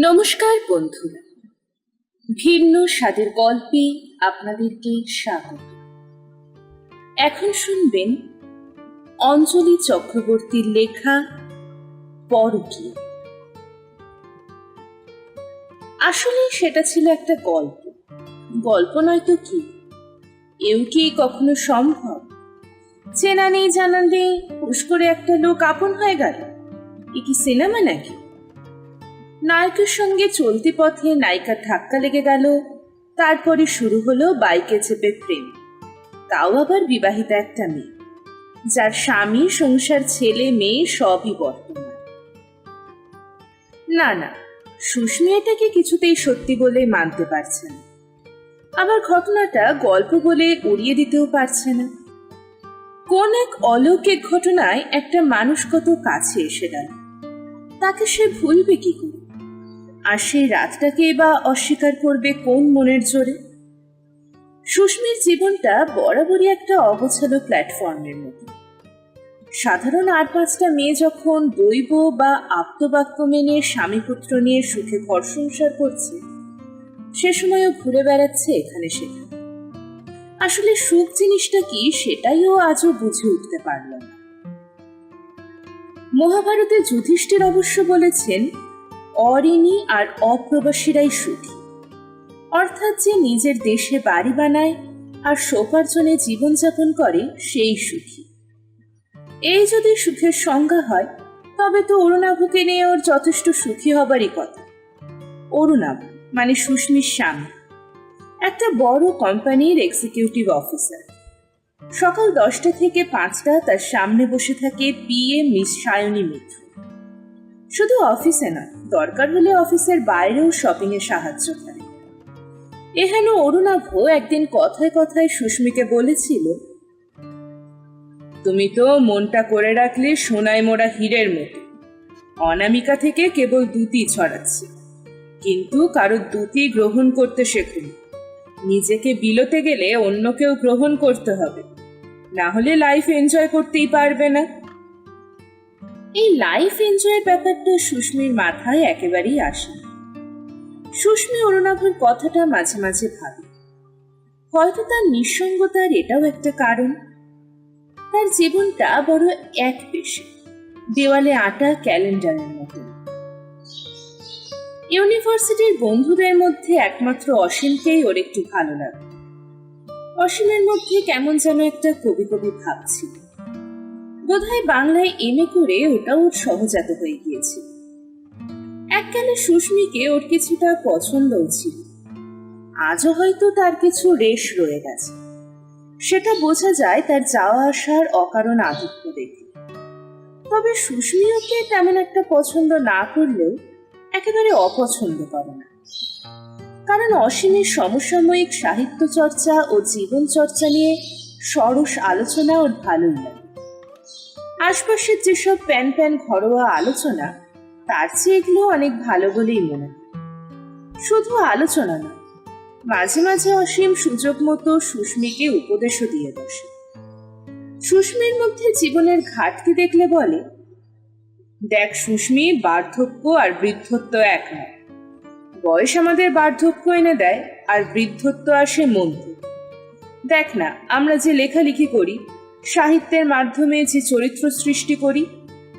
নমস্কার বন্ধুরা ভিন্ন স্বাদের গল্পে আপনাদেরকে স্বাগত। এখন শুনবেন অঞ্জলি চক্রবর্তীর লেখা পরকীয় আসলে সেটা ছিল একটা গল্প। গল্প নয় তো কি? এও কি কখনো সম্ভব? চেনা নেই জানা নেই হুশ করে একটা লোক আপন হয়ে গেল। এ কি সিনেমা নাকি? নায়কের সঙ্গে চলতি পথে নায়িকার ধাক্কা লেগে গেল। তারপরে শুরু হলো বাইকে চেপে প্রেম। তাও আবার বিবাহিতা একটা মেয়ে, যার স্বামী, সংসার, ছেলে, মেয়ে সবই বর্তমান। না না সুস্মি এটাকে কিছুতেই সত্যি বলে মানতে পারছে না। আবার ঘটনাটা গল্প বলে উড়িয়ে দিতেও পারছে না। কোন এক অলৌকিক ঘটনায় একটা মানুষ কত কাছে এসে গেল, তাকে সে ভুলবে কি করে? আর সেই রাতটাকে বা অস্বীকার করবে কোন মনের জোরে? সুস্মির জীবনটা বরাবরই একটা অগোছালো প্ল্যাটফর্মের মতো। সাধারণ আর পাঁচটা মেয়ে যখন দৈব বা আপ্তবাক্য মেনে স্বামী পুত্র নিয়ে সুখে ঘর সংসার করছে, সে সময়ও ঘুরে বেড়াচ্ছে এখানে সেখানে। আসলে সুখ জিনিসটা কি সেটাই ও আজও বুঝে উঠতে পারল না। মহাভারতে যুধিষ্ঠির অবশ্য বলেছেন অরিণী আর অপ্রবাসীরাই সুখী। অর্থাৎ যে নিজের দেশে বাড়ি বানায় আর সোপার্জনে জীবনযাপন করে, সেই সুখী। এই যদি সুখের সংজ্ঞা হয়, তবে তো অরুণাভকে নিয়ে ওর যথেষ্ট সুখী হবারই কথা। অরুণাভ মানে সুস্মির স্বামী, একটা বড় কোম্পানির এক্সিকিউটিভ অফিসার সকাল দশটা থেকে পাঁচটা তার সামনে বসে থাকে পিএ মিস সায়নী মিত্র। শুধু অফিসে নয় দরকার হলে অফিসের বাইরেও শপিং এ সাহায্য করে। এহেন অরুণাভ একদিন কথায় কথায় সুস্মিকে বলেছিল, তুমি তো মনটা করে রাখলে সোনায় মোড়া হীরের মতো। অনামিকা থেকে কেবল দুটি ছড়াচ্ছে। কিন্তু কারও দুটি গ্রহণ করতে শেখুন নিজেকে বিলোতে গেলে অন্য কেউ গ্রহণ করতে হবে। না হলে লাইফ এনজয় করতেই পারবে না। এই লাইফ এনজয়ের ব্যাপারটা সুস্মির মাথায় একেবারেই আসে সুস্মি অরুণাভর কথাটা মাঝে মাঝে ভাবে। হয়তো তার নিঃসঙ্গতার এটাও একটা কারণ। তার জীবনটা বড় এক পেশে, দেওয়ালে আটা ক্যালেন্ডারের মতো। ইউনিভার্সিটির বন্ধুদের মধ্যে একমাত্র অসীমকেই ওর একটু ভালো লাগে। অসীমের মধ্যে কেমন যেন একটা কবি কবি ভাব ছিল। বোধহয় বাংলায় এমএ করে ওটা ওর সহজাত হয়ে গিয়েছে। এককালে সুস্মিকে ওর কিছুটা পছন্দও ছিল। আজও হয়তো তার কিছু রেশ রয়ে গেছে। সেটা বোঝা যায় তার যাওয়া আসার অকারণ আধিক্য দেখে। তবে সুস্মি ওকে তেমন একটা পছন্দ না করলেও একেবারে অপছন্দ করে না। কারণ অসীমের সমসাময়িক সাহিত্য চর্চা ও জীবন চর্চা নিয়ে সরস আলোচনা ওর ভালোই লাগে আশপাশের যেসব প্যান প্যান ঘরোয়া আলোচনা, তার চেয়ে এগুলো অনেক ভালো বলেই মনে হয়। শুধু আলোচনা না মাঝে মাঝে অসীম সুযোগ মতো সুস্মিকে উপদেশও দিয়ে বসে। সুস্মির মধ্যে জীবনের ঘাটতি দেখলে বলে, দেখ সুস্মি, বার্ধক্য আর বৃদ্ধত্ব এক নয়। বয়স আমাদের বার্ধক্য এনে দেয়, আর বৃদ্ধত্ব আসে মন থেকে। দেখ না, আমরা যে লেখালেখি করি সাহিত্যের মাধ্যমে যে চরিত্র সৃষ্টি করি,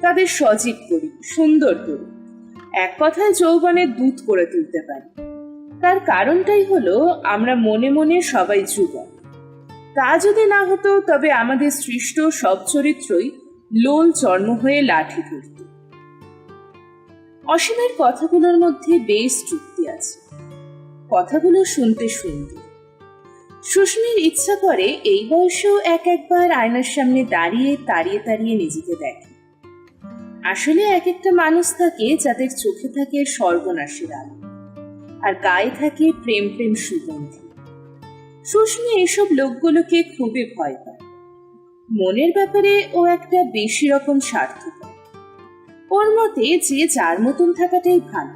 তাদের সজীব করি, সুন্দর করি। এক কথায় যৌবনের দূত করে তুলতে পারি। তার কারণটাই হলো, আমরা মনে মনে সবাই যুবক। তা যদি না হতো, তবে আমাদের সৃষ্ট সব চরিত্রই লোল চর্ম হয়ে লাঠি ধরত। অসীমের কথাগুলোর মধ্যে বেশ যুক্তি আছে। কথাগুলো শুনতে সুন্দর। সুস্মির ইচ্ছা করে এই বয়সেও এক একবার আয়নার সামনে দাঁড়িয়ে, তাড়িয়ে তাড়িয়ে নিজেকে দেখে। আসলে এক একটা মানুষ থাকে যাদের চোখে থাকে সর্বনাশের আলো, আর গায়ে থাকে প্রেম প্রেম সুগন্ধি। সুস্মি এসব লোকগুলোকে খুবই ভয় পায়। মনের ব্যাপারে ও একটা বেশি রকম স্বার্থপর। ওর মতে যে যার মতন থাকাটাই ভালো,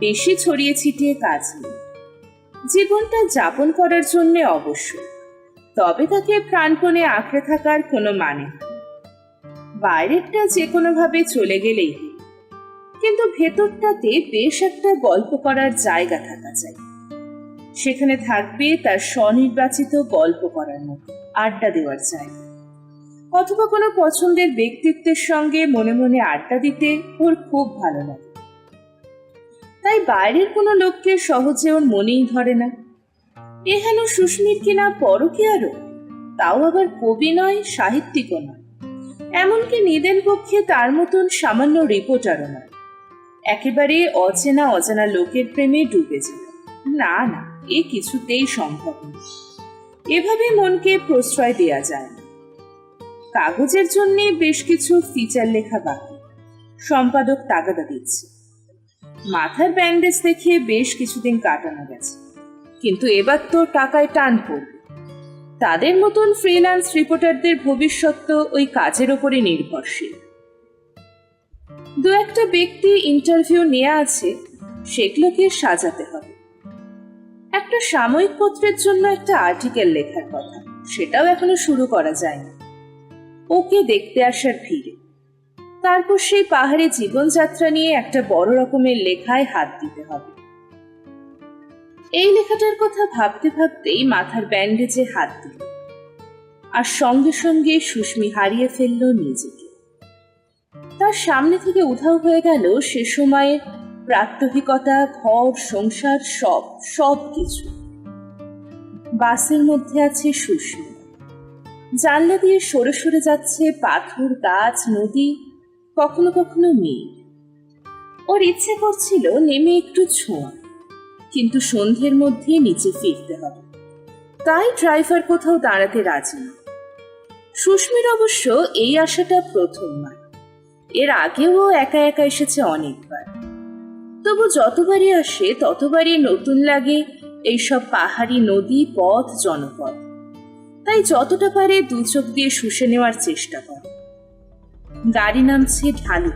বেশি ছড়িয়ে ছিটিয়ে কাজ নেই। জীবনটা যাপন করার জন্য অবশ্য তবে তাকে প্রাণপণে আঁকড়ে থাকার কোনো মানে বাইরেরটা যে কোনোভাবে চলে গেলেই কিন্তু ভেতরটাতে বেশ একটা গল্প করার জায়গা থাকা চাই সেখানে থাকবে তার স্বনির্বাচিত গল্প করার মতো, আড্ডা দেওয়ার জায়গা। অথবা কোনো পছন্দের ব্যক্তিত্বের সঙ্গে মনে মনে আড্ডা দিতে ওর খুব ভালো লাগে। তাই বাইরের কোনো লোককে সহজে ওর মনেই ধরে না। এহেন সুস্মির কিনা পরকে আরও? তাও আবার কবি নয়, সাহিত্যিকও নয়। এমনকি নিদেন পক্ষে তার মতন সামান্য রিপোর্টারও নয়। একেবারে অচেনা অজানা লোকের প্রেমে ডুবে যায়। না না, এ কিছুতেই সম্ভব এভাবে মনকে প্রশ্রয় দেয়া যায় না। কাগজের জন্য বেশ কিছু ফিচার লেখা বাকি। সম্পাদক তাগাদা দিচ্ছে। মাথার ব্যান্ডেজ দেখিয়ে বেশ কিছুদিন কাটানো গেছে। কিন্তু এবার তো টাকায় টান পড়বে। তাদের মতন ফ্রিল্যান্স রিপোর্টারদের ভবিষ্যৎ তো ওই কাজের ওপরে নির্ভরশীল। দু একটা ব্যক্তি ইন্টারভিউ নেওয়া আছে, সেগুলোকে সাজাতে হবে। একটা সাময়িক পত্রের জন্য একটা আর্টিকেল লেখার কথা, সেটাও এখনও শুরু করা যায়নি। ওকে দেখতে আসার ভিড়ে। তারপর সেই পাহাড়ে জীবনযাত্রা নিয়ে একটা বড় রকমের লেখায় হাত দিতে হবে। এই লেখাটার কথা ভাবতে ভাবতেই মাথার ব্যান্ডেজে হাত দিল আর সঙ্গে সঙ্গে সুস্মি হারিয়ে ফেলল নিজেকে। তার সামনে থেকে উধাও হয়ে গেল সে সময়ে প্রাত্যহিকতা, ঘর, সংসার, সব সব কিছু। বাসের মধ্যে আছে সুস্মি। জানলা দিয়ে সরে সরে যাচ্ছে পাথর, গাছ, নদী কখনো কখনো মেয়ে ওর ইচ্ছে করছিল নেমে একটু ছোঁয়া, কিন্তু সন্ধ্যের মধ্যে নিচে ফিরতে হবে। তাই ড্রাইভার কোথাও দাঁড়াতে রাজি না। সুস্মির অবশ্য এই আশাটা প্রথম নয় এর আগেও একা একা এসেছে অনেকবার। তবু যতবারই আসে, ততবারই নতুন লাগে এইসব পাহাড়ি নদী, পথ জনপথ তাই যতটা পারে দু চোখ দিয়ে শুষে নেওয়ার চেষ্টা করে। গাড়ি নামছে ঢালু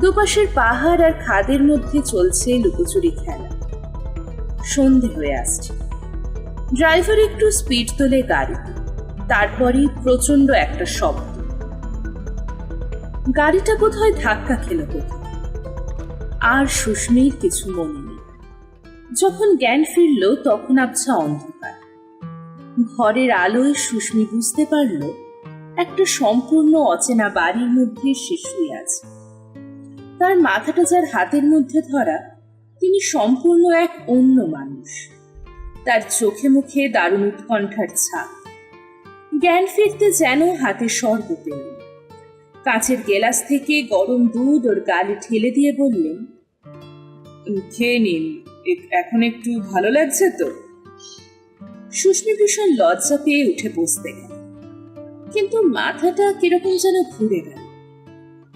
দুপাশের পাহাড় আর খাদের মধ্যে চলছে লুকোচুরি খেলা। সন্ধে হয়ে আসছে। ড্রাইভার একটু স্পিড তোলে গাড়ি। তারপরই প্রচণ্ড একটা শব্দ। গাড়িটা বোধহয় ধাক্কা খেল কোথাও আর সুস্মির কিছু মনে নেই। যখন জ্ঞান ফিরল তখন আবছা অন্ধকার। ঘরের আলোয় সুস্মি বুঝতে পারল একটা সম্পূর্ণ অচেনা বাড়ির মধ্যে সে শুয়ে আছে। তার মাথাটা যার হাতের মধ্যে ধরা, তিনি সম্পূর্ণ এক অন্য মানুষ। তার চোখে মুখে দারুণ উৎকণ্ঠার ছাপ। জ্ঞান ফিরতে যেন হাতে স্বর্গ পেল। কাঁচের গেলাস থেকে গরম দুধ ওর গালে ঠেলে দিয়ে বললেন, খেয়ে নিন এখন একটু ভালো লাগছে তো? সুস্মি ভীষণ লজ্জা পেয়ে উঠে বসতে গেল। কিন্তু মাথাটা কীরকম যেন ঘুরে গেল।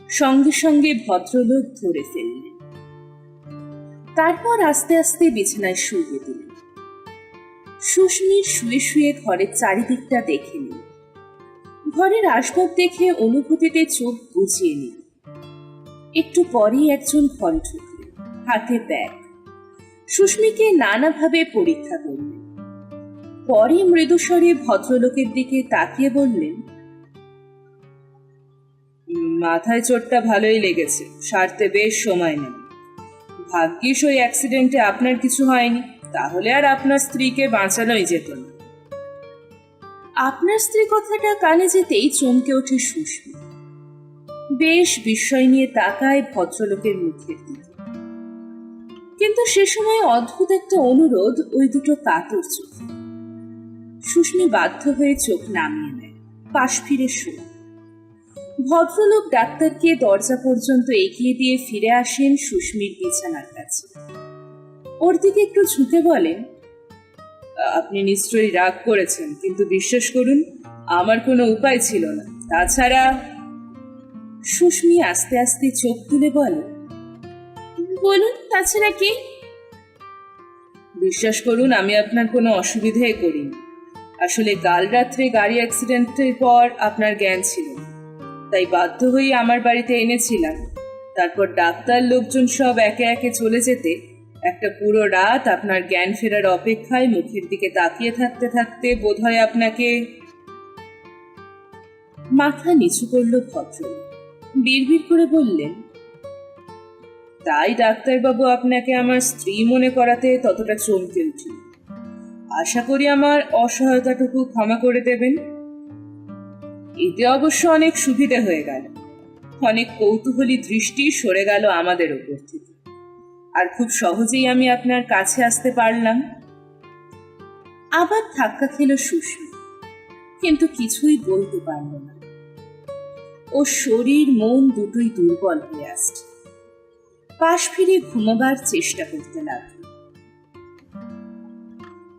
সঙ্গে সঙ্গে ভদ্রলোক ধরে ফেললেন। তারপর আস্তে আস্তে বিছানায় শুয়ে দিলেন। সুস্মির শুয়ে শুয়ে ঘরের চারিদিকটা দেখে নিল ঘরের আসবাব দেখে অনুভূতিতে চোখ বুঝিয়ে নিল একটু পরেই একজন ঘরে ঢুকলেন, হাতে ব্যাগ। সুস্মিকে নানাভাবে পরীক্ষা করলেন। পরে মৃদুস্বরে ভদ্রলোকের দিকে তাকিয়ে বললেন মাথায় চোটটা ভালোই লেগেছে, সারতে বেশ সময় নেবে ভাগ্যিস ওই অ্যাক্সিডেন্টে আপনার কিছু হয়নি, তাহলে আর আপনার স্ত্রীকে বাঁচানোই যেত না। আপনার স্ত্রী কথাটা কানে যেতেই চমকে ওঠে সুস্মি বেশ বিস্ময় নিয়ে তাকায় ভদ্রলোকের মুখের দিকে। কিন্তু সে সময় অদ্ভুত একটা অনুরোধ ওই দুটো কাতর চোখে। সুস্মি বাধ্য হয়ে চোখ নামিয়ে নেয়, পাশ ফিরে শোয়। ভদ্রলোক ডাক্তারকে দরজা পর্যন্ত এগিয়ে দিয়ে ফিরে আসেন সুস্মির বিছানার কাছে। ওর দিকে একটু ঝুঁকে বলেন, আপনি নিশ্চয়ই রাগ করেছেন, কিন্তু বিশ্বাস করুন, আমার কোনো উপায় ছিল না। তাছাড়া সুস্মি আস্তে আস্তে চোখ তুলে বলে, বলুন, তাছাড়া কি? বিশ্বাস করুন, আমি আপনার কোনো অসুবিধাই করিনি। আসলে কাল রাত্রে গাড়ি অ্যাক্সিডেন্টের পর আপনার জ্ঞান ছিল না। তাই বাধ্য হয়ে আমার বাড়িতে এনেছিলাম। তারপর ডাক্তার লোকজন সব একে একে চলে যেতে একটা পুরো রাত আপনার জ্ঞান ফেরার অপেক্ষায় মুখের দিকে তাকিয়ে থাকতে থাকতে বোধহয় আপনাকে মাথা নিচু করল ভদ্র। বিড়বিড় করে বললেন, তাই ডাক্তারবাবু আপনাকে আমার স্ত্রী মনে করাতে ততটা চমকে উঠি আশা করি আমার অসহায়তাটুকু ক্ষমা করে দেবেন। এতে অবশ্য অনেক সুবিধে হয়ে গেল। অনেক কৌতূহলী দৃষ্টি সরে গেল আমাদের ওপর থেকে। আর খুব সহজেই আমি আপনার কাছে আসতে পারলাম। আবার ধাক্কা খেল সুস্মি কিন্তু কিছুই বলতে পারল না। ও শরীর, মন দুটোই দুর্বল হয়ে আসছে। পাশ ফিরে ঘুমাবার চেষ্টা করতে লাগল।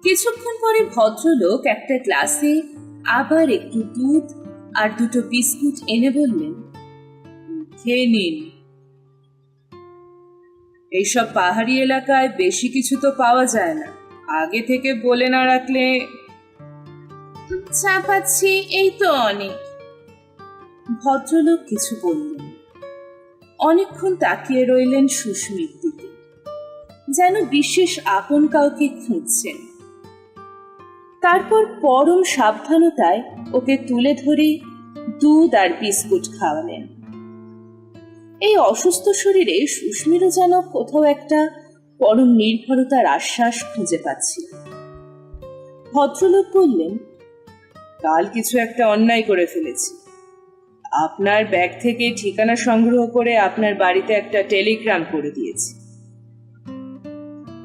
কিছুক্ষণ পরে ভদ্রলোক একটা গ্লাসে আবার একটু দুধ আর দুটো বিস্কুট এনে বললেন খেয়ে নিন। এইসব পাহাড়ি এলাকায় বেশি কিছু তো পাওয়া যায় না। আগে থেকে বলে না রাখলে চা পাচ্ছি এই তো অনেক। ভদ্রলোক কিছু বললেন। অনেকক্ষণ তাকিয়ে রইলেন সুস্মির দিকে। যেন বিশেষ আপন কাউকে খুঁজছেন। তারপর পরম সাবধানতায় ওকে তুলে ধরে দুধ আর বিস্কুট খাওয়ালেন। এই অসুস্থ শরীরে সুস্মিরও যেন কোথাও একটা পরম নির্ভরতার আশ্বাস খুঁজে পাচ্ছিল। ভদ্রলোক বললেন, কাল কিছু একটা অন্যায় করে ফেলেছি। আপনার ব্যাগ থেকে ঠিকানা সংগ্রহ করে আপনার বাড়িতে একটা টেলিগ্রাম করে দিয়েছি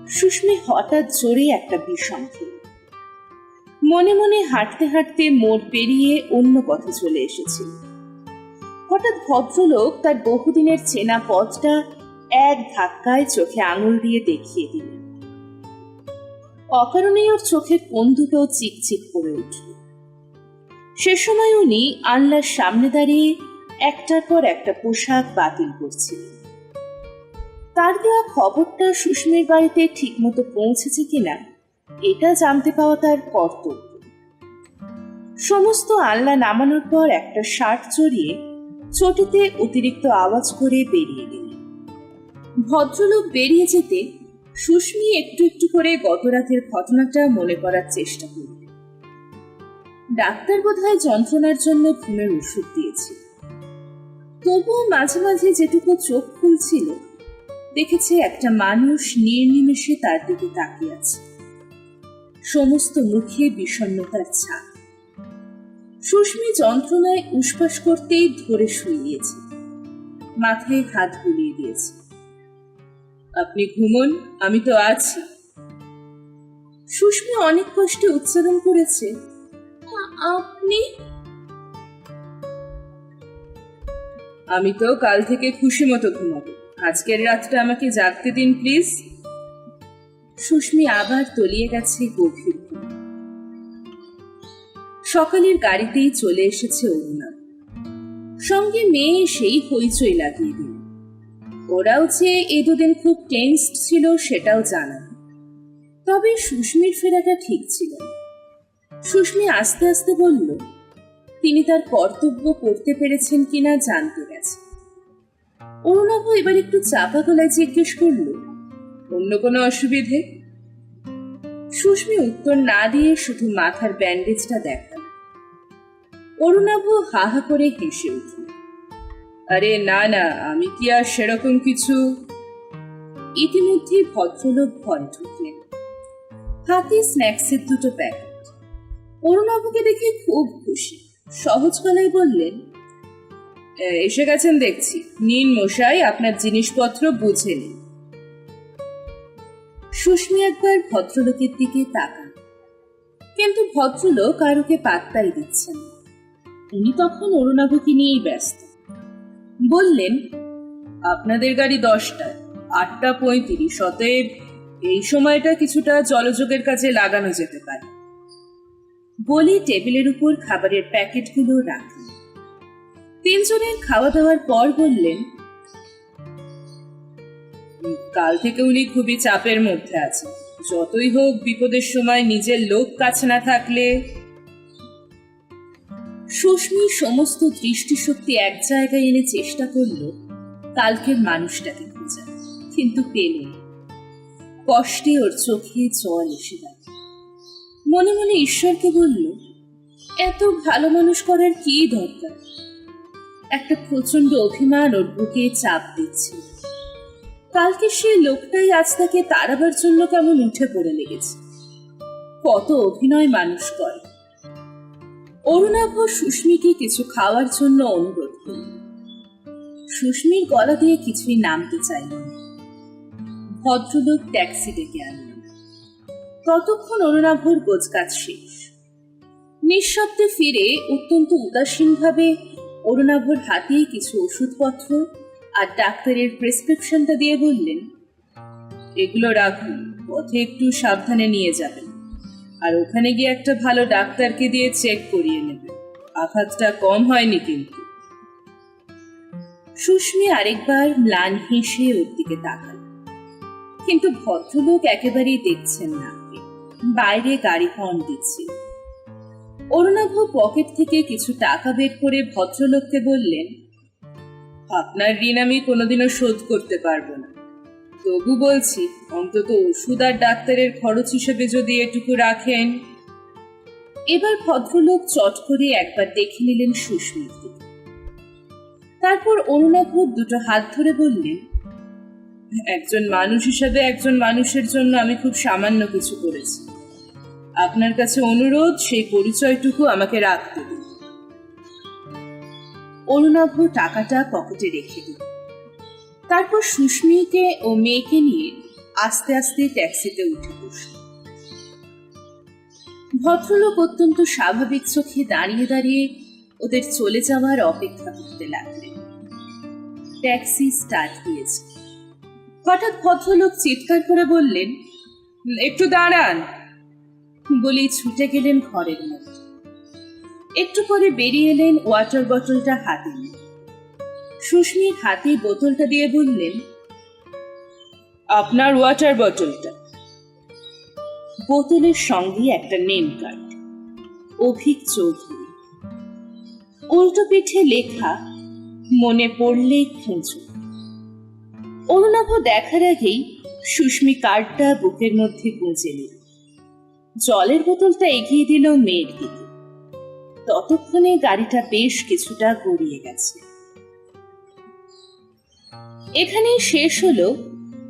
সুস্মি হঠাৎ জোরে একটা বিষম খেল মনে মনে হাঁটতে হাঁটতে মোড় পেরিয়ে অন্য পথে চলে এসেছিল হঠাৎ ভদ্রলোক তার বহুদিনের চেনা পথটা এক ধাক্কায় চোখে আঙুল দিয়ে দেখিয়ে দিলেন। অকারণেই ওর চোখের কোন দুটো চিকচিক করে উঠল। সে সময় উনি আনলার সামনে দাঁড়িয়ে একটার পর একটা পোশাক বাতিল করছিলেন। তার দেওয়া খবরটা সুস্মির বাড়িতে ঠিকমতো পৌঁছেছে কিনা এটা জানতে পাওয়া তার কর্তব্য। সমস্ত আনলা নামানোর পর একটা শার্ট চড়িয়ে চটিতে অতিরিক্ত আওয়াজ করে বেরিয়ে গেলেন ভদ্রলোক বেরিয়ে যেতে সুস্মি একটু একটু করে গত রাতের ঘটনাটা মনে করার চেষ্টা করলেন। ডাক্তার বোধহয় যন্ত্রণার জন্য ঘুমের ওষুধ দিয়েছিল তবুও মাঝে মাঝে যেটুকু চোখ খুলছিল, দেখেছে একটা মানুষ নির্নিমেষে তার দিকে তাকিয়ে আছে। সমস্ত মুখে বিষণ্ণতার ছাপ। সুস্মি যন্ত্রণায় উসপাস করতেই ধরে শুইয়েছে। মাথায় হাত বুলিয়ে দিয়েছে। আপনি ঘুমন, আমি তো আছি। সুস্মি অনেক কষ্টে উচ্চারণ করেছে আপনি? আমি তো কাল থেকে খুশি মতো ঘুমাবো। আজকের রাতটা আমাকে জাগতে দিন, প্লিজ। সুস্মি আবার তলিয়ে গেছে গভীর সকালের গাড়িতেই চলে এসেছে অরুণা। সঙ্গে মেয়ে এসেই হইচই লাগিয়ে দিল। ওরাও যে এ দুদিন খুব টেন্সড ছিল সেটাও জানা তবে সুস্মির ফেরাটা ঠিক ছিল সুস্মি আস্তে আস্তে বলল, তিনি তার কর্তব্য করতে পেরেছেন কিনা জানতে গেছে। অরুণাভ এবার একটু চাপা গলায় জিজ্ঞেস করল অন্য কোনো অসুবিধে? সুস্মি উত্তর না দিয়ে শুধু মাথার ব্যান্ডেজটা দেখাল। অরুণাভ হা হা করে হেসে উঠল। আরে না না আমি কি আর সেরকম কিছু? ইতিমধ্যে ভদ্রলোক ঘরে ঢুকলেন। হাতে স্ন্যাক্সের দুটো প্যাকেট অরুণাভকে দেখে খুব খুশি। সহজ গলায় বললেন "এ, এসে গেছেন দেখছি। নিন মশাই আপনার জিনিসপত্র বুঝে নিন। সুস্মি একবার ভদ্রলোকের দিকে তাকান। কিন্তু ভদ্রলোক আর ওকে পাত্তাই দিচ্ছেন উনি তখন অরুণাভকে নিয়েই ব্যস্ত। বললেন আপনাদের গাড়ি দশটায় আটটা পঁয়ত্রিশ অতএব এই সময়টা কিছুটা জলযোগের কাজে লাগানো যেতে পারে। বলে টেবিলের উপর খাবারের প্যাকেটগুলো রাখলেন। তিনজনের খাওয়া দাওয়ার পর বললেন "উম, কাল থেকে উনি খুবই চাপের মধ্যে আছে যতই হোক বিপদের সময় নিজের লোক কাছে না থাকলে। সুস্মি সমস্ত দৃষ্টিশক্তি এক জায়গায় এনে চেষ্টা করল কালকের মানুষটাকে খোঁজা, কিন্তু পেল কষ্টে ওর চোখে জল এসে গেল। মনে মনে ঈশ্বরকে বলল, এত ভালো মানুষ করার কি দরকার? একটা প্রচণ্ড অভিমান ওর বুকে চাপ দিচ্ছে কালকে সেই লোকটাই আজ তাকে তাড়াবার জন্য কেমন উঠে পড়ে লেগেছে। কত অভিনয় মানুষ করে। অরুণাভ সুস্মিকে কিছু খাওয়ার জন্য অনুরোধ করল। সুস্মির গলা দিয়ে কিছুই নামতে চাইল ভদ্রলোক ট্যাক্সি ডেকে আনলেন। ততক্ষণ অরুণাভর গোজকাজ শেষ। নিঃশব্দে ফিরে অত্যন্ত উদাসীনভাবে অরুণাভর হাতে কিছু ওষুধপত্র আর ডাক্তারের প্রেসক্রিপশনটা দিয়ে বললেন, এগুলো রাখুন, পথে একটু সাবধানে নিয়ে যাবেন। আর ওখানে গিয়ে একটা ভালো ডাক্তারকে দিয়ে চেক করিয়ে নেবেন। আঘাতটা কম হয়নি কিন্তু। সুস্মি আরেকবার ম্লান হেসে ওর দিকে তাকাল। কিন্তু ভদ্রলোক একেবারেই দেখছেন না বাইরে গাড়ি হর্ন দিচ্ছে। অরুণাভ পকেট থেকে কিছু টাকা বের করে ভদ্রলোককে বললেন আপনার ঋণ আমি কোনোদিনও শোধ করতে পারব না। তবু বলছি, অন্তত ওষুধ আর ডাক্তারের খরচ হিসেবে যদি এটুকু রাখেন। এবার ভদ্রলোক চট করে একবার দেখে নিলেন সুস্মির দিকে তারপর অরুণাভ দুটো হাত ধরে বললেন, একজন মানুষ হিসাবে একজন মানুষের জন্য আমি খুব সামান্য কিছু করেছি। আপনার কাছে অনুরোধ, সেই পরিচয়টুকু আমাকে রাখতে অরুণাভ টাকাটা পকেটে রেখে দিল। তারপর সুস্মিকে ও মেয়েকে নিয়ে আস্তে আস্তে ট্যাক্সিতে উঠে বসল। ভদ্রলোক অত্যন্ত স্বাভাবিক চোখে দাঁড়িয়ে দাঁড়িয়ে ওদের চলে যাওয়ার অপেক্ষা করতে লাগলেন। ট্যাক্সি স্টার্ট দিয়েছে। হঠাৎ ভদ্রলোক চিৎকার করে বললেন, একটু দাঁড়ান। বলেই ছুটে গেলেন ঘরের মধ্যে। একটু পরে বেরিয়ে এলেন ওয়াটার বটলটা হাতে নিয়ে। সুস্মির হাতে বোতলটা দিয়ে বললেন, আপনার ওয়াটার বটলটা বোতলের সঙ্গে একটা নেম কার্ড অভিক চৌধুরী। উল্টো পিঠে লেখা, মনে পড়লে খুঁজো। অরুণাভ দেখার আগেই সুস্মি কার্ডটা বুকের মধ্যে গুঁজে নিল। জলের বোতলটা এগিয়ে দিল মেয়ের দিকে। ততক্ষণে গাড়িটা বেশ কিছুটা গড়িয়ে গেছে। এখানেই শেষ হলো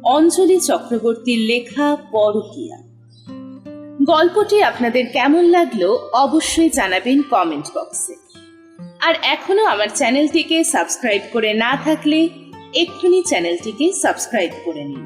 অঞ্জলি চক্রবর্তীর লেখা পরকিয়া। গল্পটি আপনাদের কেমন লাগল অবশ্যই জানাবেন কমেন্ট বক্সে। আর এখনও আমার চ্যানেলটিকে সাবস্ক্রাইব করে না থাকলে এক্ষুনি চ্যানেলটিকে সাবস্ক্রাইব করে নিন।